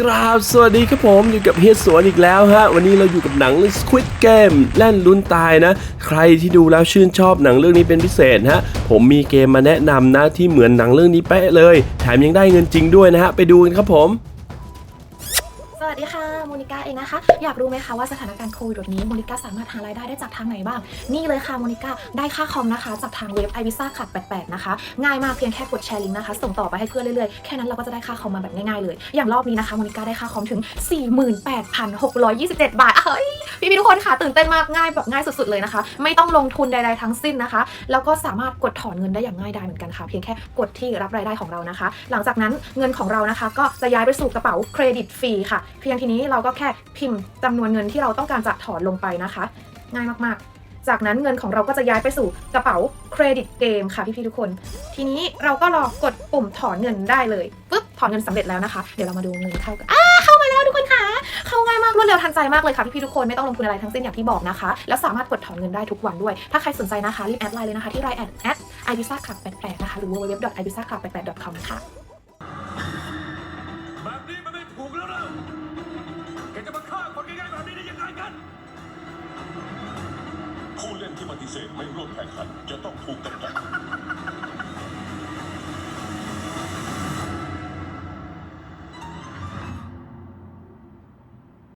กราบสวัสดีครับผมอยู่กับเฮียสวนอีกแล้วฮะ วันนี้เราอยู่กับหนังเรื่อง Squid Game แล่นลุ้นตายนะ ใครที่ดูแล้วชื่นชอบหนังเรื่องนี้เป็นพิเศษฮะ ผมมีเกมมาแนะนำนะที่เหมือนหนังเรื่องนี้เป๊ะเลย แถมยังได้เงินจริงด้วยนะฮะ ไปดูกันครับผม สวัสดีค่ะโมนิก้าเองนะคะ อยากรู้ไหมคะว่าสถานการณ์โควิดนี้โมนิก้าสามารถหารายได้ได้จากทางไหนบ้าง นี่เลยค่ะโมนิก้าได้ค่าคอมนะคะ จากทางเว็บไอวิซ่าขัด88 นะคะ ง่ายมากเพียงแค่กดแชร์ลิงก์นะคะ ส่งต่อไปให้เพื่อนเรื่อยๆ แค่นั้นเราก็จะได้ค่าคอมมาแบบง่ายๆเลย อย่างรอบนี้นะคะโมนิก้าได้ค่าคอมถึง 48,627 บาทเฮ้ย พี่ๆทุกคนค่ะตื่นเต้นมากง่ายแบบง่ายสุดๆเลยนะคะ ไม่ต้องลงทุนใดๆทั้งสิ้นนะคะ แล้วก็สามารถกดถอนเงินได้อย่างง่ายดายเหมือนกันค่ะ เพียงแค่กดที่รับรายได้ของเรานะคะ หลังจากนั้นเงินของเรานะคะ ก็จะย้ายไปสู่กระเป๋าเครดิตฟรีค่ะ เพียงทีนี้เราก็แค่พิมพ์จำนวนเงินที่เราต้องการจะถอนลงไปนะคะ ง่ายมากๆจากนั้นเงินของเราก็จะย้ายไปสู่กระเป๋าเครดิตเกมค่ะพี่ๆทุกคน ทีนี้เราก็รอกดปุ่มถอนเงินได้เลยปุ๊บถอนเงินสำเร็จแล้วนะคะ เดี๋ยวเรามาดูเงินเข้ากันอ้าคน เร็วทันใจมากเลยค่ะพี่ๆทุกคนไม่ต้องลงทุนอะไรทั้งสิ้นอย่างที่บอกนะคะ แล้วสามารถกดถอนเงินได้ทุกวันด้วย ถ้าใครสนใจนะคะรีบแอดไลน์เลยนะคะที่ไลน์แอดแอด i b i s a c l u b 88นะคะหรือ www.ibisaclub88.com ค่ะแบบนี้มันไม่ถูกแล้วนะแกจะมาฆ่าคนง่ายๆแบบนี้ได้ยังไงกัน ผู้เล่นที่ปฏิเสธไม่ร่วมแข่งขันจะต้องถูกกำจัด